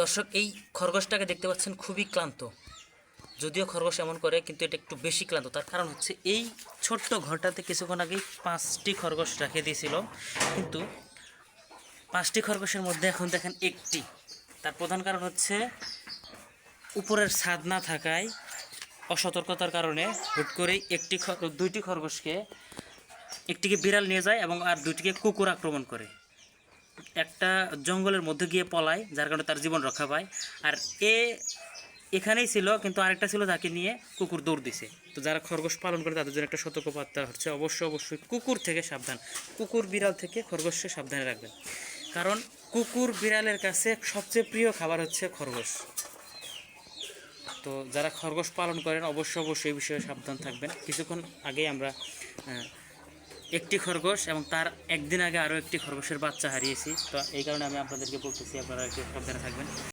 দর্শক, এই খরগোশটাকে দেখতে পাচ্ছেন খুবই ক্লান্ত। যদিও খরগোশ এমন করে, কিন্তু এটা একটু বেশি ক্লান্ত। তার কারণ হচ্ছে এই ছোট্ট ঘরটাতে কিছুক্ষণ আগেই পাঁচটি খরগোশ রেখে দিয়েছিল। কিন্তু পাঁচটি খরগোশের মধ্যে এখন দেখেন একটি। তার প্রধান কারণ হচ্ছে উপরের ছাদ না থাকায় অসতর্কতার কারণে হুট করেই একটি দুইটি খরগোশকে একটিকে বিড়াল নিয়ে যায় এবং আর দুইটিকে কুকুর আক্রমণ করে। একটা জঙ্গলের মধ্যে গিয়ে পলায়, যার কারণে তার জীবন রক্ষা পায়। আর এ এখানেই ছিল, কিন্তু আরেকটা ছিল তাকে নিয়ে কুকুর দৌড় দিছে। তো যারা খরগোশ পালন করে, তাদের জন্য একটা সতর্কবার্তা হচ্ছে অবশ্যই অবশ্যই কুকুর থেকে সাবধান। কুকুর বিড়াল থেকে খরগোশকে সাবধানে রাখবেন। কারণ কুকুর বিড়ালের কাছে সবচেয়ে প্রিয় খাবার হচ্ছে খরগোশ। তো যারা খরগোশ পালন করেন অবশ্যই অবশ্যই এই বিষয়ে সাবধান থাকবেন। কিছুক্ষণ আগেই আমরা একটি খরগোশ এবং তার একদিন আগে আরও একটি খরগোশের বাচ্চা হারিয়েছি। তো এই কারণে আমি আপনাদেরকে বলতেছি, আপনারা একটু সাবধানে থাকবেন।